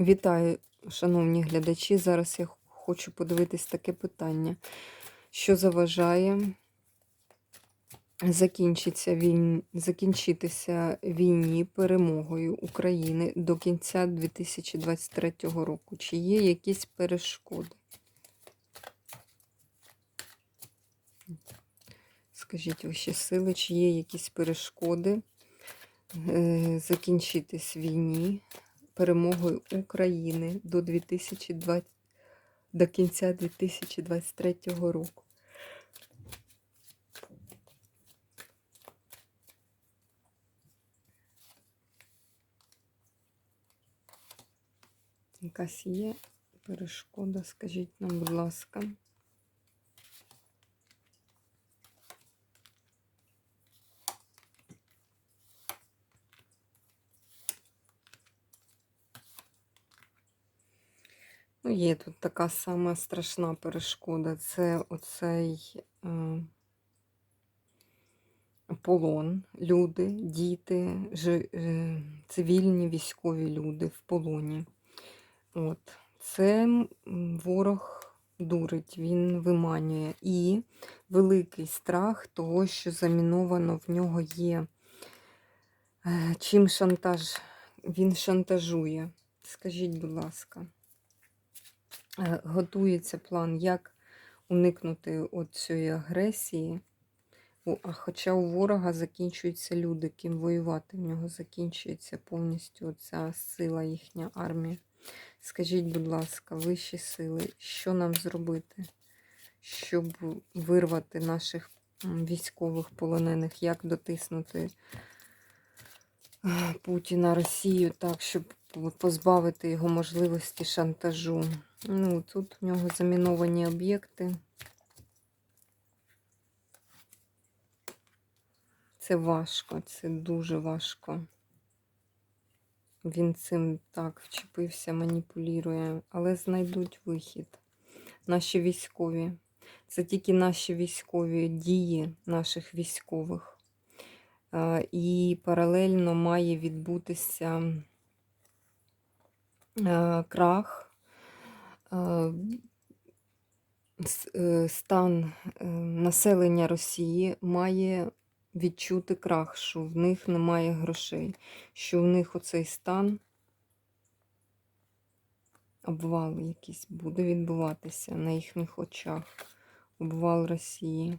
Вітаю, шановні глядачі. Зараз я хочу подивитись таке питання. Що заважає закінчиться війн... закінчитися війні перемогою України до кінця 2023 року? Чи є якісь перешкоди? Скажіть ваші сили, чи є якісь перешкоди е, закінчитись війні перемогою України до 2020 до кінця 2023 року. Якась є перешкода, скажіть нам, будь ласка. Ну, є тут така сама страшна перешкода. Це оцей е, полон, люди, діти, жи, е, цивільні військові люди в полоні. От. Це ворог дурить, він виманює. І великий страх того, що заміновано в нього є. Е, чим шантаж? Він шантажує. Скажіть, будь ласка. Е, готується план, як уникнути цієї агресії. А хоча у ворога закінчуються люди, ким воювати в нього закінчується повністю ця сила їхня армія. Скажіть, будь ласка, вищі сили, що нам зробити, щоб вирвати наших військових полонених, як дотиснути Путіна Росію так, щоб позбавити його можливості шантажу? Ну, Тут в нього заміновані об'єкти. Це важко, це дуже важко. Він цим так вчепився, маніпулює, але знайдуть вихід. Наші військові. Це тільки наші військові дії наших військових. І паралельно має відбутися крах стан е, населення Росії має відчути крах, що в них немає грошей, що в них оцей стан обвал якийсь буде відбуватися на їхніх очах. Обвал Росії.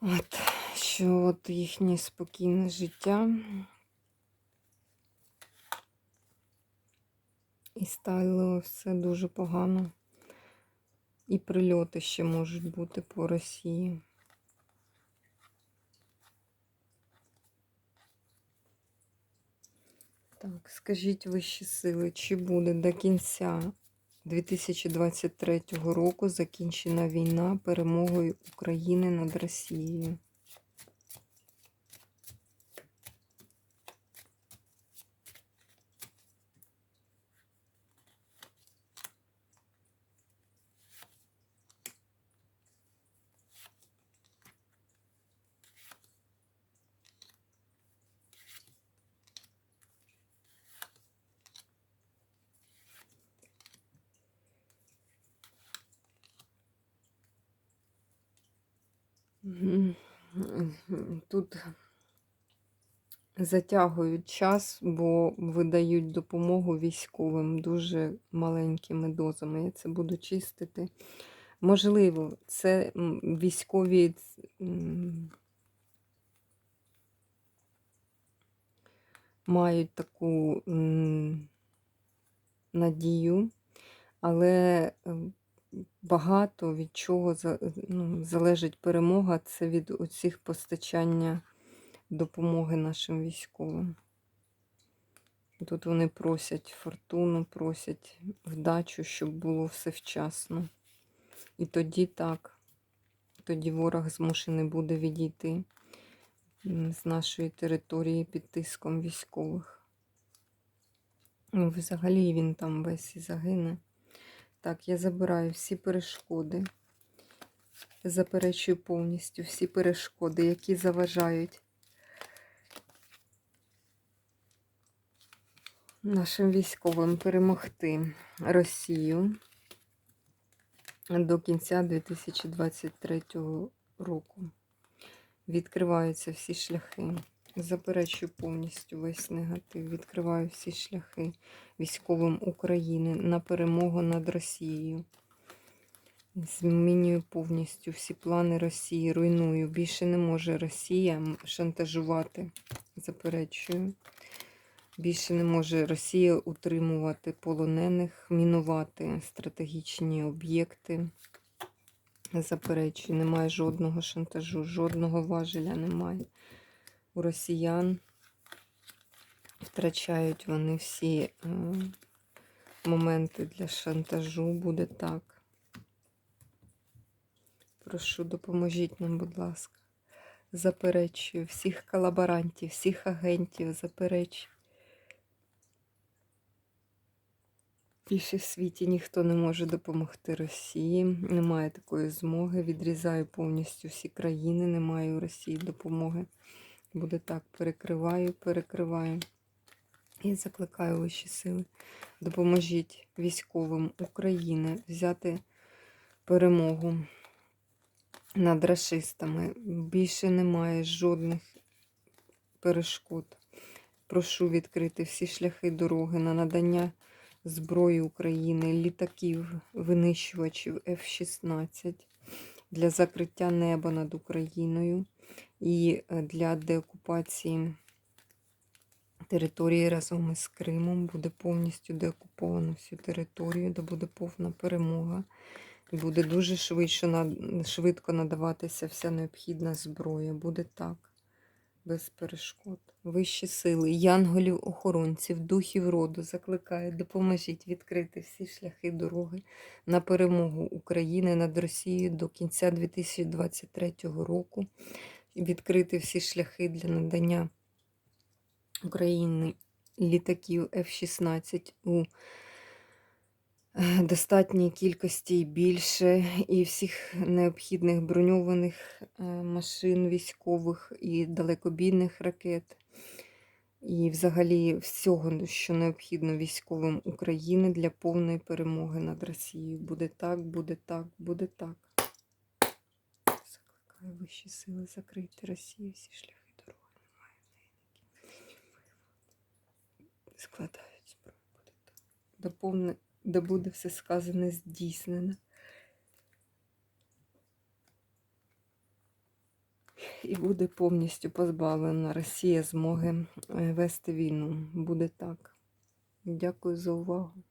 От, що от їхнє спокійне життя. І стало все дуже погано. І прильоти ще можуть бути по Росії. Так, скажіть вищі сили, чи буде до кінця 2023 року закінчена війна перемогою України над Росією? Тут затягують час, бо видають допомогу військовим дуже маленькими дозами. Я це буду чистити. Можливо, це військові мають таку надію, але багато від чого ну, залежить перемога, це від оцих постачання допомоги нашим військовим. Тут вони просять фортуну, просять вдачу, щоб було все вчасно. І тоді так, тоді ворог змушений буде відійти з нашої території під тиском військових. Ну, взагалі він там весь і загине. Так, я забираю всі перешкоди, заперечую повністю всі перешкоди, які заважають нашим військовим перемогти Росію до кінця 2023 року. Відкриваються всі шляхи. Заперечую повністю весь негатив. Відкриваю всі шляхи військовим України на перемогу над Росією. Змінюю повністю всі плани Росії, руйную. Більше не може Росія шантажувати. Заперечую. Більше не може Росія утримувати полонених, мінувати стратегічні об'єкти. Заперечую, немає жодного шантажу, жодного важеля немає. У росіян втрачають вони всі е, моменти для шантажу. Буде так. Прошу, допоможіть нам, будь ласка. Заперечую всіх колаборантів, всіх агентів, заперечую. Більше в світі ніхто не може допомогти Росії. Немає такої змоги. Відрізаю повністю всі країни. Немає у Росії допомоги. Буде так. Перекриваю, перекриваю. І закликаю вищі сили. Допоможіть військовим України взяти перемогу над расистами. Більше немає жодних перешкод. Прошу відкрити всі шляхи дороги на надання зброї України, літаків, винищувачів F-16 для закриття неба над Україною і е, для деокупації території разом із Кримом. Буде повністю деокуповано всю територію, де буде повна перемога. Буде дуже швидше, швидко надаватися вся необхідна зброя. Буде так, без перешкод. Вищі сили, янголів, охоронців, духів роду закликаю, допоможіть відкрити всі шляхи дороги на перемогу України над Росією до кінця 2023 року. Відкрити всі шляхи для надання України літаків F-16 у е, достатній кількості і більше, і всіх необхідних броньованих е, машин військових і далекобійних ракет, і взагалі всього, що необхідно військовим України для повної перемоги над Росією. Буде так, буде так, буде так. Закликаю вищі сили закрити Росію, всі шляхи дороги. Немає в неї ніяких. Складають зброю, буде так. До де буде все сказане здійснено. І буде повністю позбавлена Росія змоги е, вести війну. Буде так. Дякую за увагу.